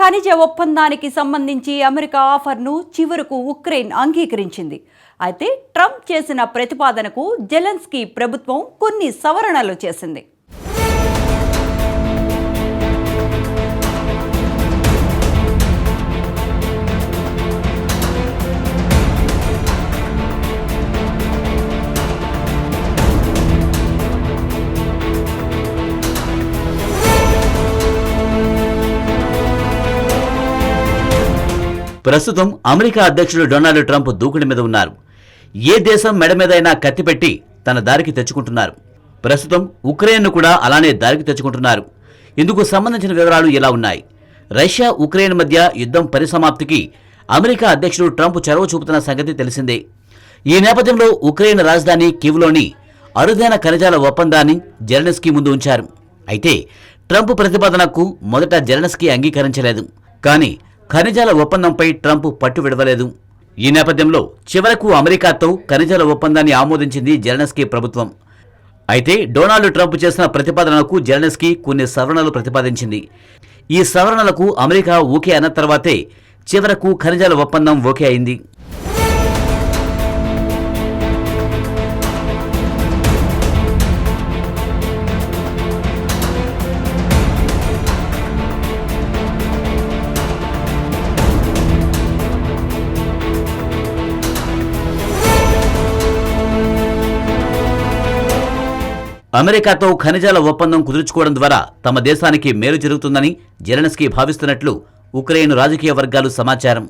ఖనిజ ఒప్పందానికి సంబంధించి అమెరికా ఆఫర్ను చివరకు ఉక్రెయిన్ అంగీకరించింది. అయితే ట్రంప్ చేసిన ప్రతిపాదనకు జెలెన్స్కీ ప్రభుత్వం కొన్ని సవరణలు చేసింది. ప్రస్తుతం అమెరికా అధ్యక్షుడు డొనాల్డ్ ట్రంప్ దూకుడి మీద ఉన్నారు. ఏ దేశం మెడ మీదైనా కత్తిపెట్టి తన దారికి తెచ్చుకుంటున్నారు. ప్రస్తుతం ఉక్రెయిన్ను కూడా అలానే దారికి తెచ్చుకుంటున్నారు. ఇందుకు సంబంధించిన వివరాలు ఇలా ఉన్నాయి. రష్యా ఉక్రెయిన్ మధ్య యుద్ధం పరిసమాప్తికి అమెరికా అధ్యక్షుడు ట్రంప్ చొరవ చూపుతున్న సంగతి తెలిసిందే. ఈ నేపథ్యంలో ఉక్రెయిన్ రాజధాని కివ్లోని అరుదైన ఖనిజాల ఒప్పందాన్ని జెలెన్స్కీ ముందు ఉంచారు. అయితే ట్రంప్ ప్రతిపాదనకు మొదట జెలెన్స్కీ అంగీకరించలేదు. కానీ ఖనిజాల ఒప్పందంపై ట్రంప్ పట్టు విడవలేదు. ఈ నేపథ్యంలో చివరకు అమెరికాతో ఖనిజాల ఒప్పందాన్ని ఆమోదించింది జెలనస్కీ ప్రభుత్వం. అయితే డొనాల్డ్ ట్రంప్ చేసిన ప్రతిపాదనకు జెలనస్కీ కొన్ని సవరణలు ప్రతిపాదించింది. ఈ సవరణలకు అమెరికా ఓకే అన్న తర్వాతే చివరకు ఖనిజాల ఒప్పందం ఓకే అయింది. అమెరికాతో ఖనిజాల ఒప్పందం కుదుర్చుకోవడం ద్వారా తమ దేశానికి మేలు జరుగుతుందని జెలెన్స్కీ భావిస్తున్నట్లు ఉక్రెయిన్ రాజకీయ వర్గాలు సమాచారం.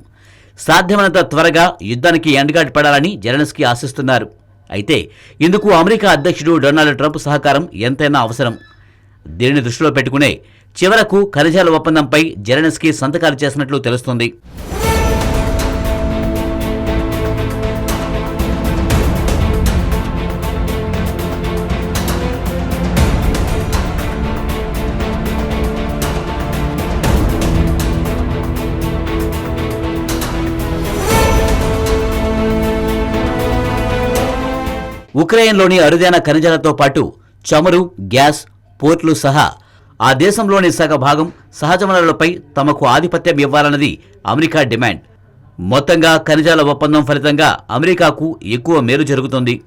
సాధ్యమైనంత త్వరగా యుద్ధానికి ఎండగాటి పడాలని జెలెన్స్కీ ఆశిస్తున్నారు. అయితే ఇందుకు అమెరికా అధ్యక్షుడు డొనాల్డ్ ట్రంప్ సహకారం ఎంతైనా అవసరం. దీనిని దృష్టిలో పెట్టుకునే చివరకు ఖనిజాల ఒప్పందంపై జెలెన్స్కీ సంతకాలు చేసినట్లు తెలుస్తోంది. ఉక్రెయిన్లోని అరుదైన ఖనిజాలతో పాటు చమురు గ్యాస్ పోర్ట్లు సహా ఆ దేశంలోని సగ భాగం సహజ వనరులపై తమకు ఆధిపత్యం ఇవ్వాలన్నది అమెరికా డిమాండ్. మొత్తంగా ఖనిజాల ఒప్పందం ఫలితంగా అమెరికాకు ఎక్కువ మేలు జరుగుతుంది.